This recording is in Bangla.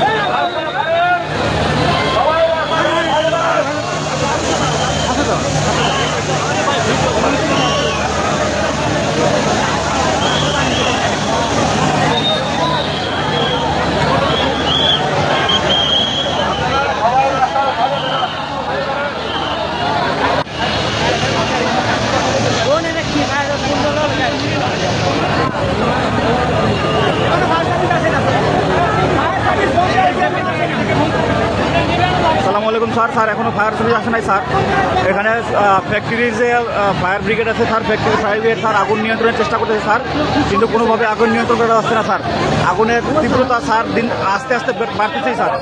Hey! ফায়ার সার্ভিস আসে নাই, স্যার। এখানে ফ্যাক্টরি যে ফায়ার ব্রিগেড আছে, sir factory fire brigade sir, আগুন নিয়ন্ত্রণের চেষ্টা করতেছে, স্যার। কিন্তু কোনোভাবে আগুন নিয়ন্ত্রণ করা যাচ্ছে না, স্যার। আগুনের তীব্রতা, স্যার, দিন আস্তে আস্তে বাড়তেছেই, স্যার।